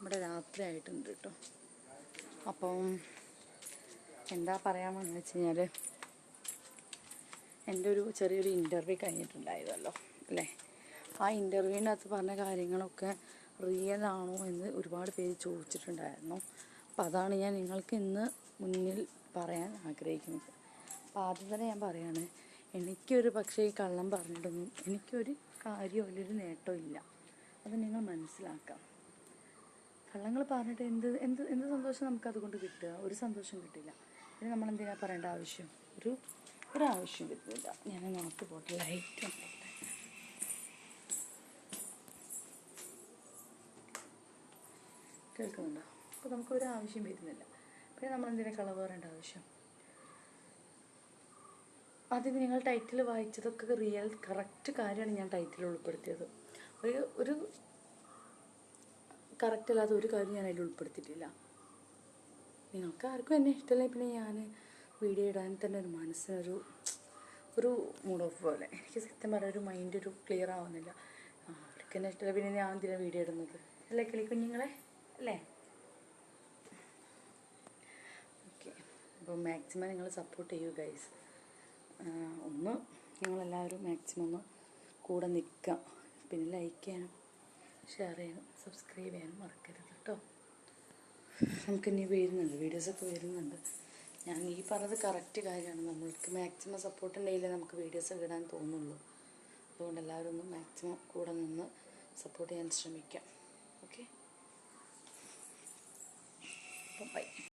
ഇവിടെ രാത്രി ആയിട്ടുണ്ട് കേട്ടോ. അപ്പം എന്താ പറയാമെന്ന് വെച്ച് കഴിഞ്ഞാൽ എന്റെ ഒരു ചെറിയൊരു ഇന്റർവ്യൂ കഴിഞ്ഞിട്ടുണ്ടായിരുന്നല്ലോ അല്ലേ? ആ ഇന്റർവ്യൂവിനകത്ത് പറഞ്ഞ കാര്യങ്ങളൊക്കെ റിയൽ ആണോ എന്ന് ഒരുപാട് പേര് ചോദിച്ചിട്ടുണ്ടായിരുന്നു. അപ്പോൾ അതാണ് ഞാൻ നിങ്ങൾക്ക് ഇന്ന് മുന്നിൽ പറയാൻ ആഗ്രഹിക്കുന്നത്. അപ്പോൾ ആദ്യം തന്നെ ഞാൻ പറയാണ് എനിക്കൊരു പക്ഷേ ഈ കള്ളം പറഞ്ഞിട്ടൊന്നും എനിക്കൊരു കാര്യമോ ഒരു നേട്ടവും ഇല്ല. അത് നിങ്ങൾ മനസ്സിലാക്കാം. കള്ളങ്ങൾ പറഞ്ഞിട്ട് എന്ത് എന്ത് എന്ത് സന്തോഷം നമുക്ക് അതുകൊണ്ട് കിട്ടുക? ഒരു സന്തോഷം കിട്ടില്ല. പിന്നെ നമ്മൾ എന്തിനാ പറയേണ്ട ആവശ്യം? ഒരു ഒരു ആവശ്യം കിട്ടില്ല ഞാൻ നോക്കി പോട്ടെ. ലൈറ്റ് ഉണ്ടോട്ടെ കേൾക്കുന്നുണ്ടോ? അപ്പോൾ നമുക്ക് ഒരു ആവശ്യം വരുന്നില്ല. പിന്നെ നമ്മൾ എന്തിനാ കളവ് പറയേണ്ട ആവശ്യം? ആദ്യം നിങ്ങൾ ടൈറ്റിൽ വായിച്ചതൊക്കെ റിയൽ കറക്റ്റ് കാര്യമാണ് ഞാൻ ടൈറ്റിൽ ഉൾപ്പെടുത്തിയത്. ഒരു ഒരു കറക്റ്റ് അല്ലാത്ത ഒരു കാര്യം ഞാൻ അതിൽ ഉൾപ്പെടുത്തിയിട്ടില്ല. നിങ്ങൾക്ക് ആർക്കും എന്നെ ഇഷ്ടമല്ല? പിന്നെ ഞാൻ വീഡിയോ ഇടാൻ തന്നെ ഒരു മനസ്സിനൊരു ഒരു മൂഡ് ഓഫ് പോലെ. എനിക്ക് സത്യം പറഞ്ഞ ഒരു മൈൻഡ് ഒരു ക്ലിയർ ആവുന്നില്ല. ആർക്കും എന്നെ ഇഷ്ടമല്ല. പിന്നെ ഞാൻ എന്തിനാണ് വീഡിയോ ഇടുന്നത്? അല്ലേ കിളി കുഞ്ഞുങ്ങളെ? അല്ലേ? ഓക്കെ. അപ്പോൾ മാക്സിമം നിങ്ങൾ സപ്പോർട്ട് ചെയ്യൂ ഗൈസ് ഒന്ന് നിങ്ങളെല്ലാവരും മാക്സിമം ഒന്ന് കൂടെ നിൽക്കാം പിന്നെ ലൈക്ക് ചെയ്യാനും. ഷെയർ ചെയ്യാനും സബ്സ്ക്രൈബ് ചെയ്യാനും മറക്കരുത് കേട്ടോ. നമുക്കിനി വരുന്നുണ്ട് വീഡിയോസൊക്കെ വരുന്നുണ്ട്. ഞാൻ ഈ പറഞ്ഞത് കറക്റ്റ് കാര്യമാണ്. നമ്മൾക്ക് മാക്സിമം സപ്പോർട്ട് ഉണ്ടെങ്കിലേ നമുക്ക് വീഡിയോസ് ഇടാൻ തോന്നുള്ളൂ. അതുകൊണ്ട് എല്ലാവരും ഒന്ന് മാക്സിമം കൂടെ നിന്ന് സപ്പോർട്ട് ചെയ്യാൻ ശ്രമിക്കാം. ഓക്കെ